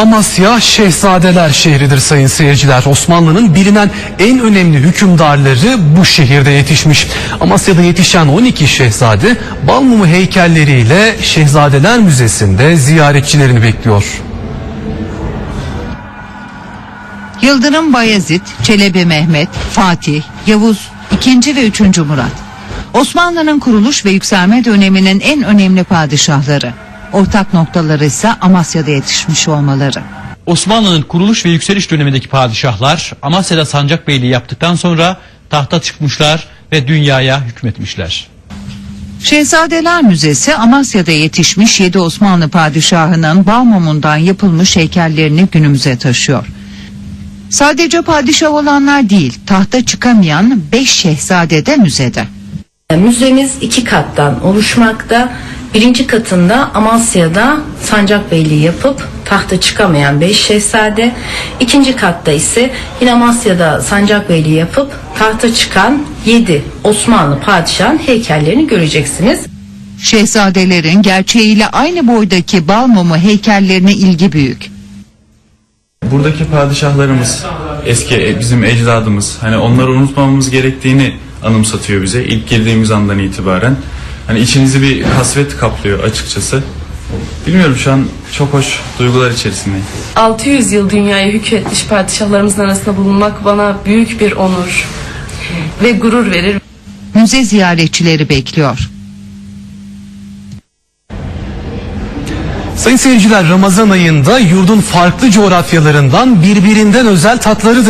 Amasya Şehzadeler şehridir sayın seyirciler. Osmanlı'nın bilinen en önemli hükümdarları bu şehirde yetişmiş. Amasya'da yetişen 12 şehzade Balmumu heykelleriyle Şehzadeler Müzesi'nde ziyaretçilerini bekliyor. Yıldırım Bayezid, Çelebi Mehmet, Fatih, Yavuz, 2. ve 3. Murat. Osmanlı'nın kuruluş ve yükselme döneminin en önemli padişahları. Ortak noktaları ise Amasya'da yetişmiş olmaları. Osmanlı'nın kuruluş ve yükseliş dönemindeki padişahlar Amasya'da sancakbeyliği yaptıktan sonra tahta çıkmışlar ve dünyaya hükmetmişler. Şehzadeler Müzesi Amasya'da yetişmiş 7 Osmanlı padişahının Balmumundan yapılmış heykellerini günümüze taşıyor. Sadece padişah olanlar değil, tahta çıkamayan 5 şehzade de müzede. Müzemiz iki kattan oluşmakta. Birinci katında Amasya'da Sancakbeyliği yapıp tahta çıkamayan 5 şehzade. İkinci katta ise yine Amasya'da Sancakbeyliği yapıp tahta çıkan 7 Osmanlı padişahın heykellerini göreceksiniz. Şehzadelerin gerçeğiyle aynı boydaki Balmumu heykellerine ilgi büyük. Buradaki padişahlarımız eski e, bizim ecdadımız hani onları unutmamamız gerektiğini anımsatıyor bize ilk girdiğimiz andan itibaren. Hani içinizi bir hasret kaplıyor açıkçası. Bilmiyorum şu an çok hoş duygular içerisindeyim. 600 yıl dünyayı hükmetmiş padişahlarımızın arasında bulunmak bana büyük bir onur ve gurur verir. Müze ziyaretçileri bekliyor. Sayın seyirciler Ramazan ayında yurdun farklı coğrafyalarından birbirinden özel tatları da